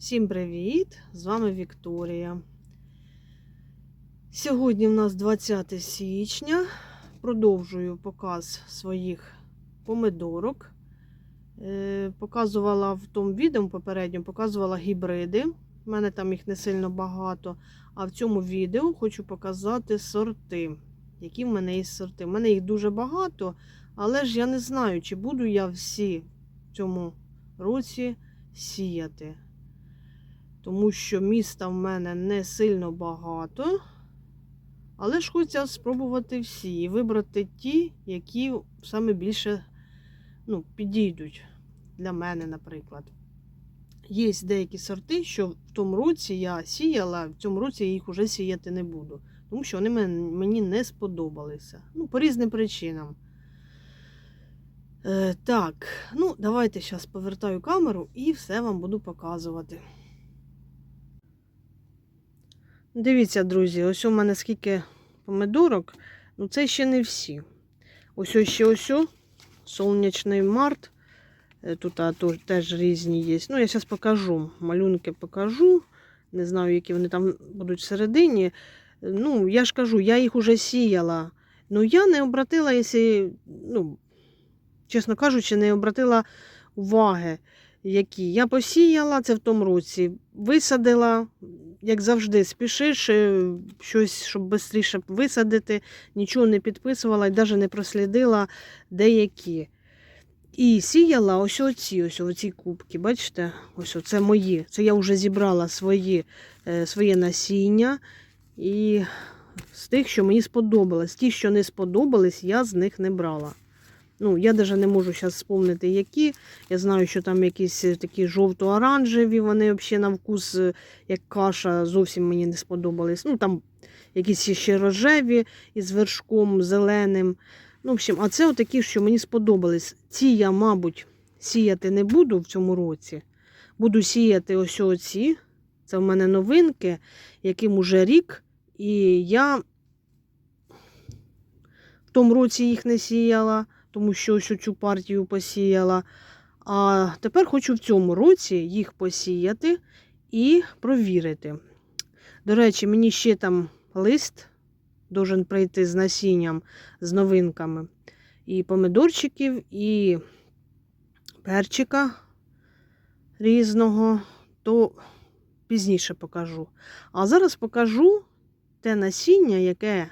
Всім привіт! З вами Вікторія. Сьогодні в нас 20 січня. Продовжую показ своїх помидорок. Е, Показувала в тому відео попередньому, показувала гібриди. У мене там їх не сильно багато. А в цьому відео хочу показати сорти. Які в мене є сорти. У мене їх дуже багато, але ж я не знаю, чи буду я всі в цьому році сіяти тому що міста в мене не сильно багато. Але ж хочеться спробувати всі і вибрати ті, які саме більше ну, підійдуть для мене, наприклад. Є деякі сорти, що в тому році я сіяла, в цьому році я їх вже сіяти не буду, тому що вони мені не сподобалися. Ну, по різним причинам. Е, так, ну, давайте зараз повертаю камеру і все вам буду показувати. Дивіться, друзі, ось у мене скільки помидорок. Ну, це ще не всі. Ось ось ще ось. Сонячний март. Е, Тут а, теж різні є. Ну, я зараз покажу. Малюнки покажу. Не знаю, які вони там будуть всередині. Ну, я ж кажу, я їх уже сіяла. Ну, я не обратила, якщо, ну, чесно кажучи, не обратила уваги, які. Я посіяла це в тому році, висадила, як завжди, спішиш е, щось, щоб швидше висадити, нічого не підписувала і навіть не прослідила деякі. І сіяла ось оці, ось оці кубки, бачите? Ось це мої. Це я вже зібрала свої, е, своє насіння. І з тих, що мені сподобалось. Ті, що не сподобались, я з них не брала. Ну, я навіть не можу зараз вспомнити, які. Я знаю, що там якісь е, такі жовто-оранжеві, вони взагалі на вкус, е, як каша, зовсім мені не сподобались. Ну, там якісь ще рожеві із вершком зеленим. Ну, в общем, а це отакі, що мені сподобались. Ці я, мабуть, сіяти не буду в цьому році. Буду сіяти ось оці. Це в мене новинки, яким уже рік. І я в тому році їх не сіяла, тому що ось цю партію посіяла. А тепер хочу в цьому році їх посіяти і провірити. До речі, мені ще там лист должен прийти з насінням, з новинками. І помидорчиків, і перчика різного, то пізніше покажу. А зараз покажу те насіння, яке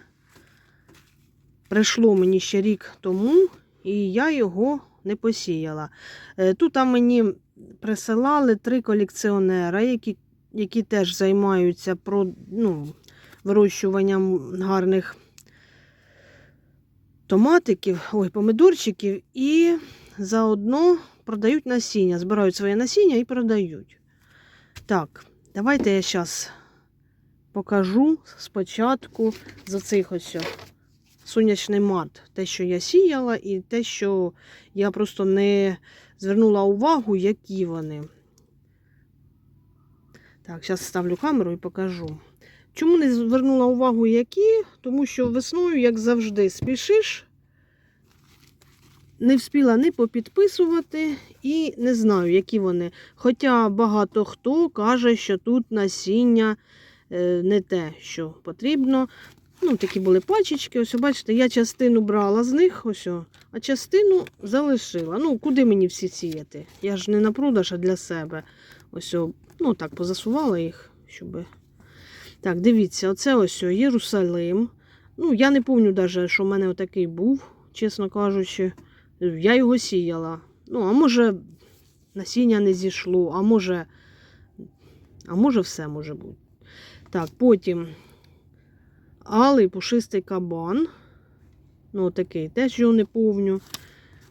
прийшло мені ще рік тому, і я його не посіяла. Е, Тут мені присилали три колекціонера, які, які теж займаються про, ну, вирощуванням гарних томатиків, ой, помидорчиків, і заодно продають насіння, збирають своє насіння і продають. Так, давайте я зараз покажу спочатку за цих ось сонячний март. Те, що я сіяла, і те, що я просто не звернула увагу, які вони. Так, зараз ставлю камеру і покажу. Чому не звернула увагу, які? Тому що весною, як завжди, спішиш. Не встигла ні попідписувати і не знаю, які вони. Хоча багато хто каже, що тут насіння е, не те, що потрібно. Ну, такі були пачечки. Ось, бачите, я частину брала з них, ось, а частину залишила. Ну, куди мені всі сіяти? Я ж не на продаж, а для себе. Ось, ну так, позасувала їх, щоб. Так, дивіться, оце ось Єрусалим. Ну, я не пам'ятаю що в мене отакий був, чесно кажучи. Я його сіяла. Ну, а може, насіння не зійшло, а може, а може, все може бути. Так, потім алий пушистий кабан. Ну, такий, теж його не повню.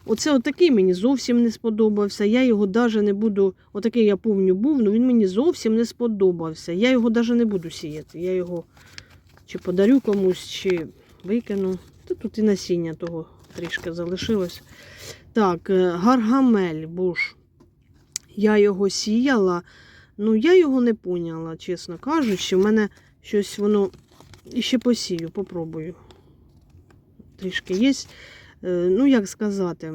Оце отакий мені зовсім не сподобався. Я його навіть не буду. Отакий я повню був, але він мені зовсім не сподобався. Я його навіть не буду сіяти. Я його чи подарю комусь, чи викину. Та тут і насіння того трішки залишилось. Так, е, гаргамель буш. Я його сіяла, ну я його не поняла, чесно кажучи. У мене щось воно і ще посію, попробую. Трішки є. Е, Ну, як сказати,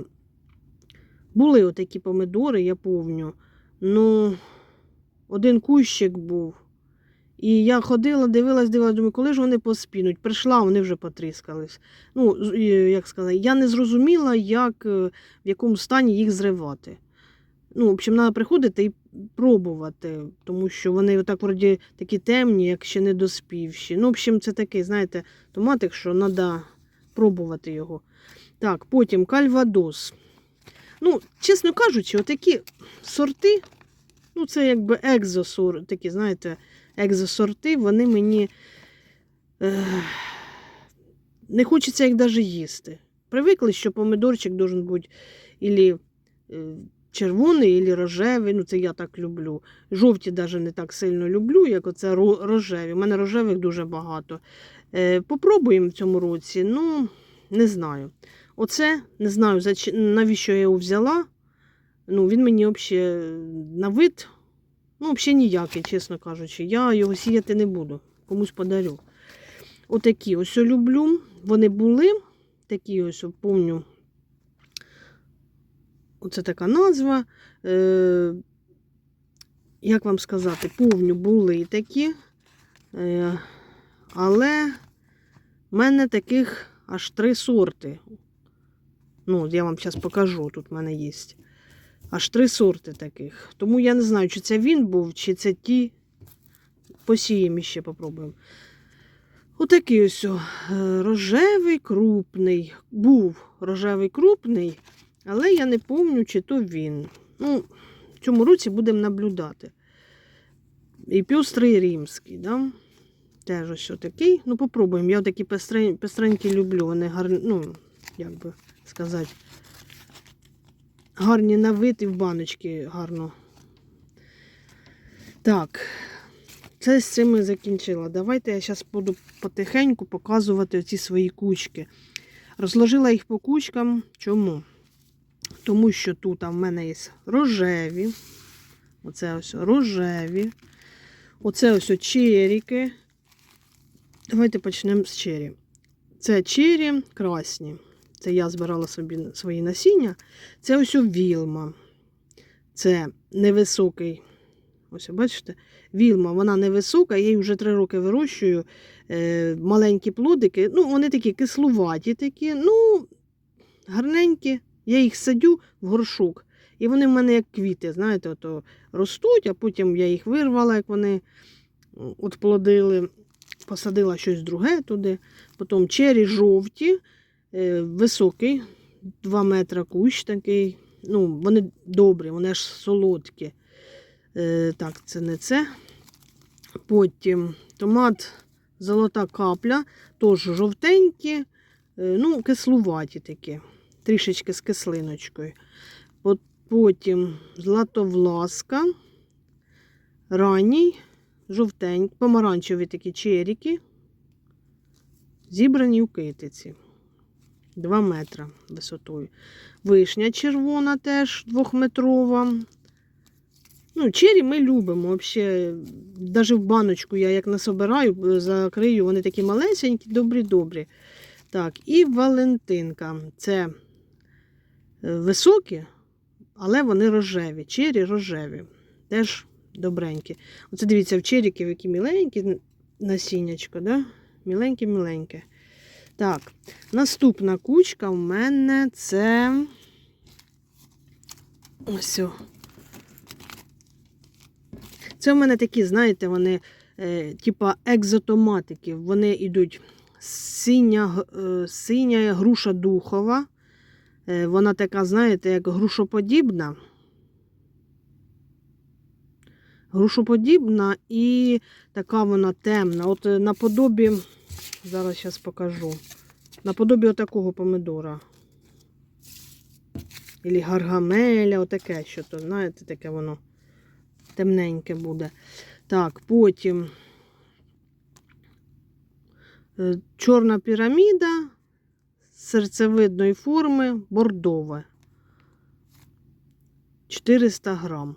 були отакі помидори, я помню. Ну, один кущик був. І я ходила, дивилась, дивилась, думаю, коли ж вони поспінуть. Прийшла, вони вже потріскались. Ну, як сказати, я не зрозуміла, як, е, в якому стані їх зривати. Ну, в общем, треба приходити і пробувати, тому що вони отак вроді такі темні, як ще не доспівші. Ну, в общем, це такий, знаєте, томатик, що треба пробувати його. Так, потім кальвадос. Ну, чесно кажучи, отакі сорти, ну, це якби екзосорти, такі, знаєте, екзосорти, вони мені е, не хочеться їх навіть їсти. Привикли, що помидорчик должен бути ілі е, червоний, ілі рожевий. Ну, це я так люблю. Жовті навіть не так сильно люблю, як оце рожеві. У мене рожевих дуже багато. Е, попробуємо в цьому році. Ну, не знаю. Оце не знаю, навіщо я його взяла. Ну, він мені взагалі на вид, ну, взагалі ніякий, чесно кажучи. Я його сіяти не буду, комусь подарю. Отакі ось люблю. Вони були. Такі ось, помню. Оце така назва. Е, як вам сказати, повню були такі. Е, але в мене таких аж три сорти. Ну, я вам зараз покажу, тут в мене є. Аж три сорти таких. Тому я не знаю, чи це він був, чи це ті. Посіємо ще попробуємо. Отакий ось е, рожевий крупний. Був рожевий крупний, але я не пам'ятаю, чи то він. Ну, в цьому році будемо наблюдати. І пюстрий римський, да? Теж ось такий. Ну, попробуємо. Я такі пестрень- пестренькі люблю. Вони гарні, ну, як би сказати, гарні на вид і в баночки гарно. Так, це з цим я закінчила. Давайте я зараз буду потихеньку показувати оці свої кучки. Розложила їх по кучкам. Чому? Тому що тут в мене є рожеві. Оце ось рожеві. Оце ось черіки. Давайте почнемо з чері. Це чері красні. Це я збирала собі свої насіння. Це ось вілма. Це невисокий. Ось, бачите, вілма, вона невисока, я її вже три роки вирощую. Е, маленькі плодики. Ну, вони такі кислуваті, такі, ну, гарненькі. Я їх садю в горшок. І вони в мене як квіти, знаєте, ото ростуть, а потім я їх вирвала, як вони от плодили, посадила щось друге туди. Потім чері жовті, е, високий, 2 метри кущ такий. Ну, вони добрі, вони аж солодкі. Е, так, це не це. Потім томат золота капля, теж жовтенькі, е, ну, кислуваті такі, трішечки з кислиночкою. Потім златовласка, ранній, жовтенький, помаранчеві такі черіки, зібрані у китиці. 2 метри висотою. Вишня червона теж двохметрова. Ну, чері ми любимо. Взагалі, навіть в баночку я як насобираю, закрию, вони такі малесенькі, добрі-добрі. Так, і Валентинка. Це високі, але вони рожеві. Чері рожеві. Теж добренькі. Оце дивіться, в черіків які міленькі насіннячко, да? Міленьке-міленьке. Так, наступна кучка в мене це. Ось. о. Це в мене такі, знаєте, вони е, типа екзотоматики. Вони йдуть синя, е, синя груша духова. Е, вона така, знаєте, як грушоподібна. Грушоподібна і така вона темна. От е, наподобі, зараз зараз покажу. Наподобі отакого помидора. Ілі гаргамеля, отаке, що то, знаєте, таке воно темненьке буде. Так, потім е, чорна піраміда серцевидної форми бордове. 400 грам.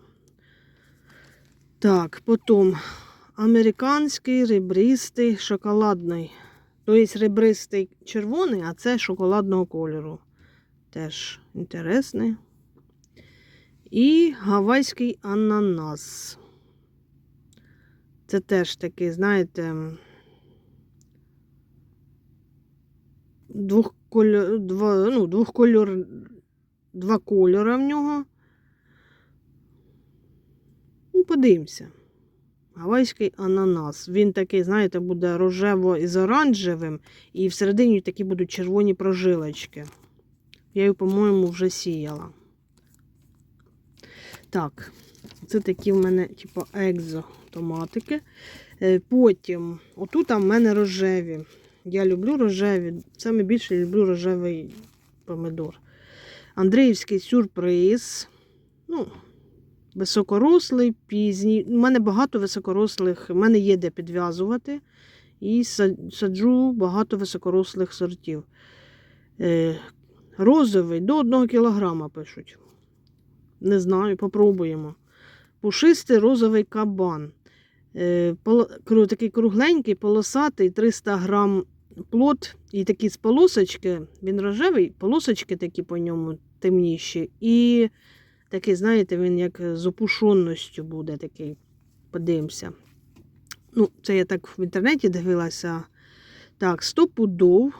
Так, потім американський ребристий шоколадний. Тобто ребристий червоний, а це шоколадного кольору. Теж інтересний. І гавайський ананас. Це теж такий, знаєте, двох кольор, два, ну, двох кольор, два кольори в нього. Ну, подивимося. Гавайський ананас. Він такий, знаєте, буде рожево із оранжевим, і всередині такі будуть червоні прожилочки. Я її, по-моєму, вже сіяла. Так, це такі в мене, типу, екзо томатики. Е, Потім, отут в мене рожеві. Я люблю рожеві. Саме більше люблю рожевий помидор. Андріївський сюрприз. Ну, високорослий, пізній. У мене багато високорослих, у мене є де підв'язувати. І саджу багато високорослих сортів. Е, розовий до 1 кілограма пишуть. Не знаю, попробуємо. Пушистий розовий кабан. Е, такий кругленький, полосатий, 300 грам плод і такі з полосочки. Він рожевий, полосочки такі по ньому темніші. І такий, знаєте, він як з опушенністю буде такий. Подивимося. Ну, це я так в інтернеті дивилася. Так, 100 пудов.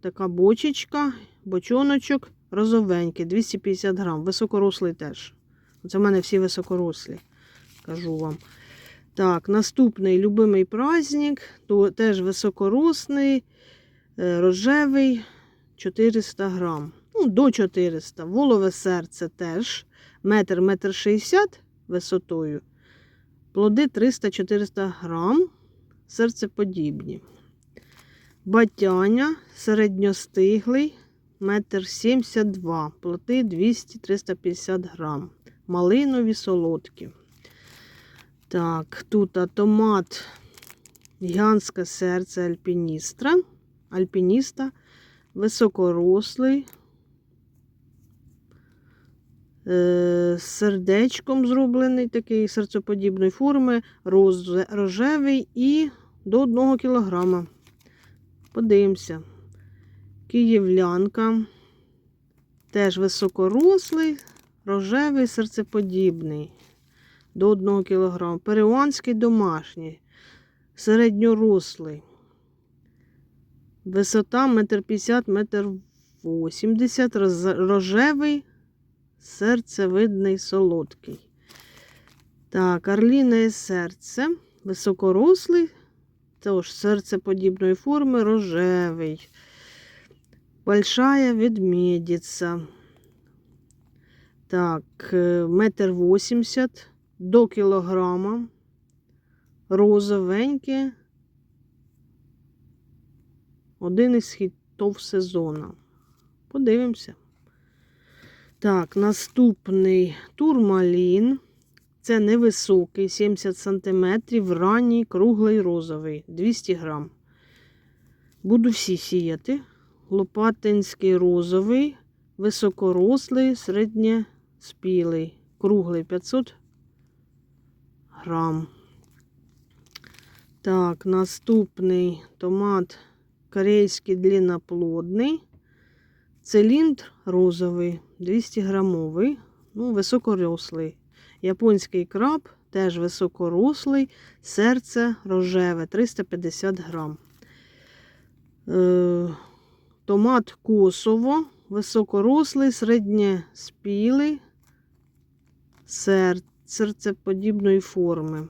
Така бочечка, бочоночок, розовенький, 250 грам. Високорослий теж. Це в мене всі високорослі, кажу вам. Так, наступний любимий праздник, то теж високорослий, е, рожевий, 400 грам. Ну, до 400. Волове серце теж. Метр, метр 60 висотою. Плоди 300-400 грам. Серцеподібні. Батяня середньостиглий, метр 72, плоти 200-350 грам. Малинові солодкі. Так, тут томат гігантське серце альпіністра. Альпініста, високорослий, е, з сердечком зроблений, такий серцеподібної форми, рожевий і до 1 кілограма. Подивимося. Київлянка. Теж високорослий, рожевий, серцеподібний. До 1 кг. Перуанський домашній. Середньорослий. Висота 1,50 метр 80 Рожевий, серцевидний, солодкий. Так, орліне серце. Високорослий. Тож серцеподібної форми рожевий. Большая ведмедиця. Так, е, метр вісімдесят до кілограма. Розовеньке. Один із хітов сезону. Подивимося. Так, наступний турмалін. Це невисокий, 70 см, ранній, круглий розовий, 200 грам. Буду всі сіяти. Лопатинський розовий, високорослий, середньоспілий, круглий 500 грам. Так, наступний томат корейський длинноплодний. Циліндр розовий, 200 грамовий, ну, високорослий. Японський краб теж високорослий, серце рожеве 350 грам. Е, томат косово, високорослий, середньоспілий, сер, серцеподібної форми.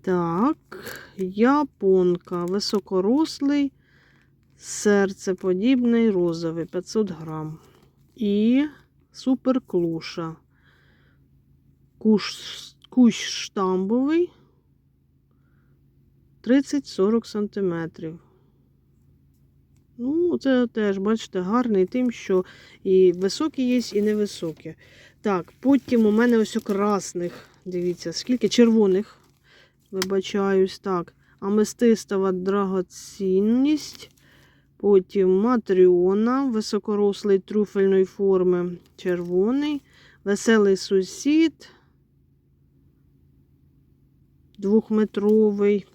Так, японка, високорослий, серцеподібний, розовий 500 грам. І суперклуша. Кущ штамбовий 30-40 см. Ну, це теж, бачите, гарний тим, що і високі є, і невисокі. Так, потім у мене ось красних, дивіться, скільки червоних, вибачаюсь, так, аместистова драгоцінність. Потім матріона, високорослий трюфельної форми, червоний, веселий сусід, двохметровий,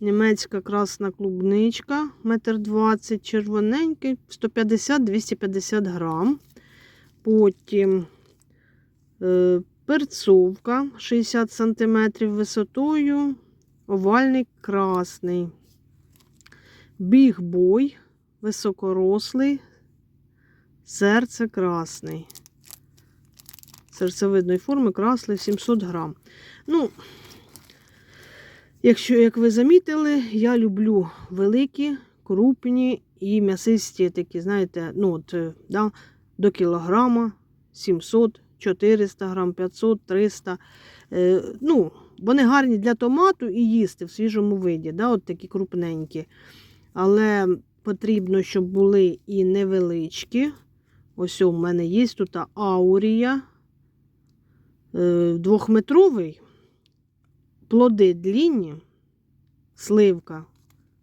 німецька красна клубничка, метр двадцять, червоненький, 150-250 грам. Потім е, Перцовка 60 см висотою, овальний красний. Бігбой високорослий, серце красний. Серцевидної форми красний 700 грам. Ну, якщо, як ви замітили, я люблю великі, крупні і м'ясисті такі, знаєте, ну, от, е, да, до кілограма 700, 400 грам, 500, 300. Е, ну, вони гарні для томату і їсти в свіжому виді, да, от такі крупненькі. Але потрібно, щоб були і невеличкі. Ось у мене є тут аурія е, двохметровий, плоди длінні, сливка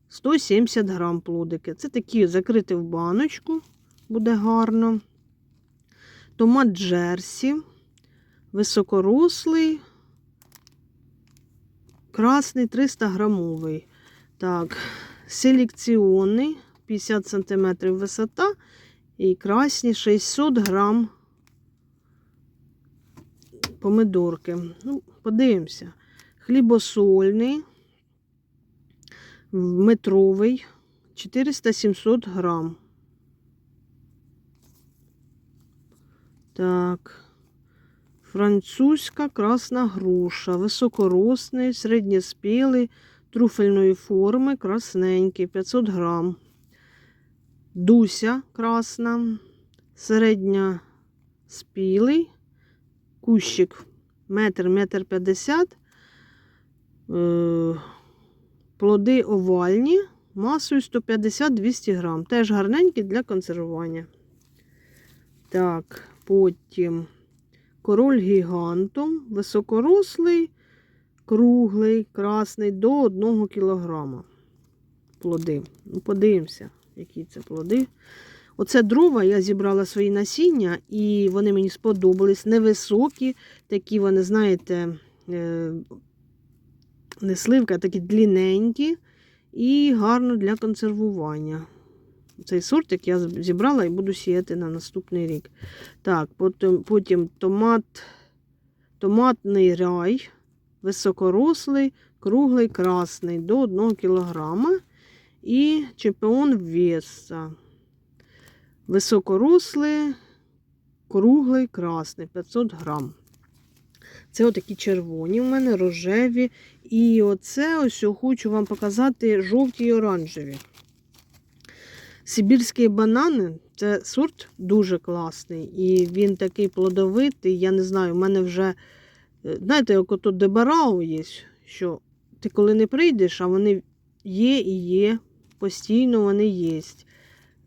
170 грам плодики. Це такі закрити в баночку, буде гарно. Томат Джерсі, високорослий, красний 300 грамовий. Так, селекціонний 50 см висота і красні 600 грам помидорки. Ну, подивимося. Хлібосольний, метровий 400-700 грам. Так. Французька красна груша, високоросний, середньоспілий, труфельної форми, красненький, 500 грам. Дуся красна, середньоспілий, кущик метр, метр п'ятдесят, плоди овальні, масою 150-200 грам. Теж гарненькі для консервування. Так, потім король гігантом, високорослий, круглий, красний до 1 кілограма. Плоди. Ну, подивимося, які це плоди. Оце дрова, я зібрала свої насіння, і вони мені сподобались. Невисокі, такі вони, знаєте, е, не сливка, а такі длінненькі і гарно для консервування. Цей сортик я зібрала і буду сіяти на наступний рік. Так, потім, потім томат, томатний рай, високорослий, круглий, красний до 1 кг. І чемпіон Веса. Високорослий, круглий, красний, 500 грам. Це отакі червоні в мене, рожеві. І оце ось хочу вам показати жовті і оранжеві. Сибірські банани це сорт дуже класний. І він такий плодовитий. Я не знаю, в мене вже, е, знаєте, як ото дебарау є, що ти коли не прийдеш, а вони є і є. Постійно вони є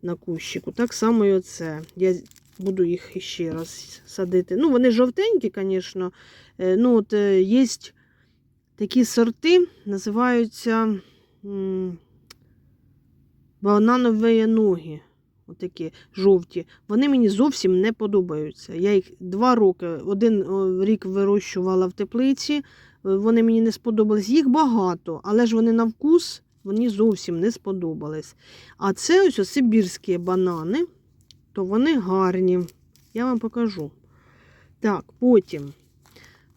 на кущику. Так само і оце. Я буду їх ще раз садити. Ну, вони жовтенькі, звісно. Ну, от е, є такі сорти, називаються бананові ноги. Отакі жовті. Вони мені зовсім не подобаються. Я їх два роки, один рік вирощувала в теплиці, е, вони мені не сподобались. Їх багато, але ж вони на вкус мені зовсім не сподобались. А це ось сибірські банани, то вони гарні. Я вам покажу. Так, потім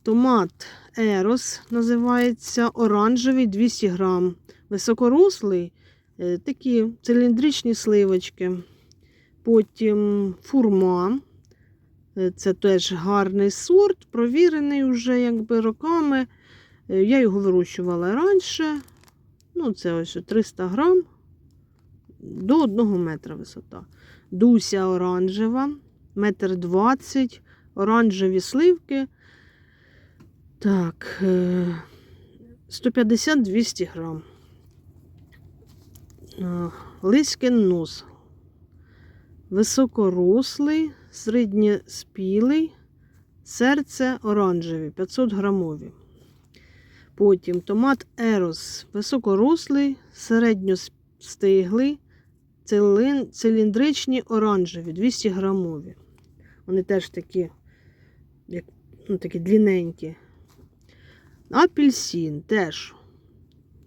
томат Ерос називається оранжевий 200 грам. Високорослий, е, такі циліндричні сливочки. Потім фурма. Е, Це теж гарний сорт, провірений вже якби роками. Е, Я його вирощувала раніше. Ну, це ось 300 грам до 1 метра висота. Дуся оранжева, метр 20, оранжеві сливки. Так, 150-200 грам. Лиськин нос. Високорослий, середньоспілий, серце оранжеві, 500 грамові. Потім томат Ерос, високорослий, середньостиглий, циліндричні оранжеві, 200 грамові. Вони теж такі, як, ну, такі длінненькі. Апельсин теж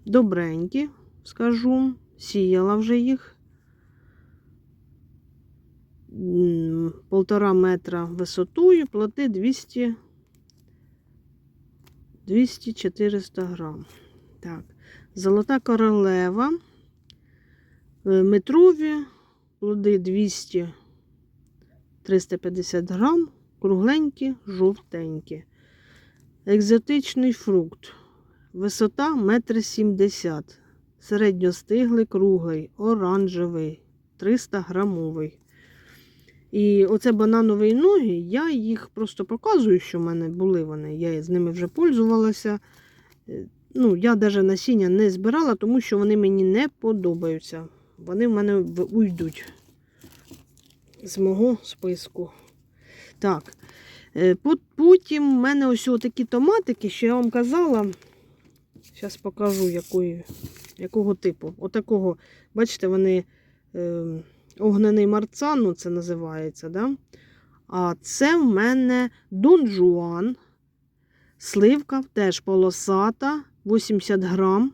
добренькі, скажу, сіяла вже їх. Полтора метра висотою, плоти 200 200-400 грам. Так. Золота королева. Е, Метрові. Плоди 200-350 грам. Кругленькі, жовтенькі. Екзотичний фрукт. Висота 1,70 м. Середньостиглий, круглий, оранжевий, 300 грамовий. І оце бананові ноги, я їх просто показую, що в мене були вони. Я з ними вже пользувалася. Е, Ну, я навіть насіння не збирала, тому що вони мені не подобаються. Вони в мене уйдуть з мого списку. Так. Е, Потім в мене ось такі томатики, що я вам казала. Зараз покажу, якої, якого типу. Отакого, бачите, вони е, огнений марцан, ну це називається. Да? А це в мене Дон Жуан. Сливка теж полосата, 80 грам.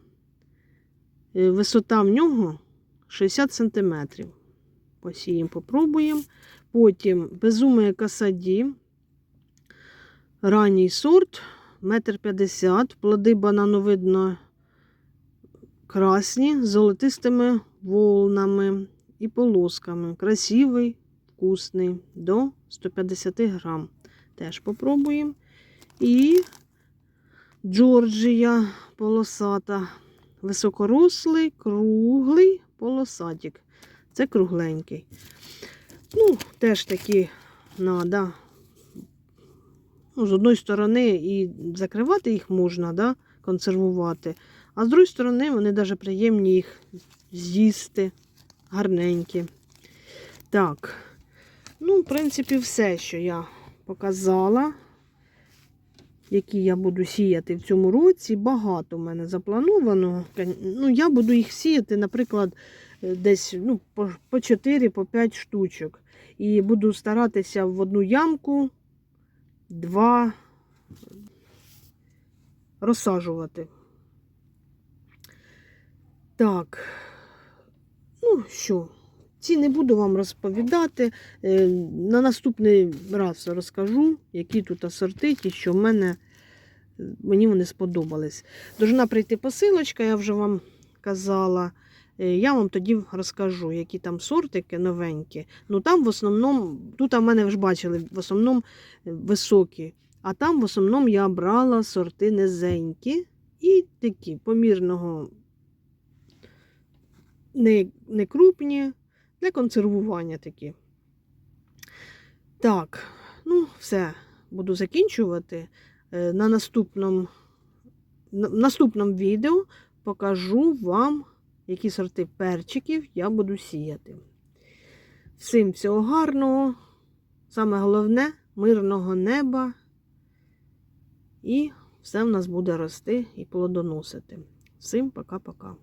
Е, Висота в нього 60 см. Посіємо, попробуємо. Потім безумає касаді. Ранній сорт, метр п'ятдесят, плоди банановидно красні, з золотистими волнами і полосками. Красивий, вкусний, до 150 грам. Теж попробуємо. І Джорджія полосата. Високорослий, круглий полосатик. Це кругленький. Ну, теж такі надо. Ну, з одної сторони, і закривати їх можна, да, консервувати. А з другої сторони, вони навіть приємні їх з'їсти. Гарненькі. Так. Ну, в принципі, все, що я показала, які я буду сіяти в цьому році. Багато в мене заплановано. Ну, я буду їх сіяти, наприклад, е, десь ну, по, по 4 по 5 штучок. І буду старатися в одну ямку два розсаджувати. Так, ну що, ці не буду вам розповідати. Е, На наступний раз розкажу, які тут сорти, ті, що в мене е, мені вони сподобались. Должна прийти посилочка, я вже вам казала. Е, Я вам тоді розкажу, які там сортики новенькі. Ну там в основному, тут в мене ж бачили, в основному високі. А там в основному я брала сорти низенькі і такі помірного не, не крупні, для консервування такі. Так, ну, все, буду закінчувати. Е, На наступному, на- в наступному відео покажу вам, які сорти перчиків я буду сіяти. Всім всього гарного. Саме головне мирного неба. І все в нас буде рости і плодоносити. Всім пока-пока.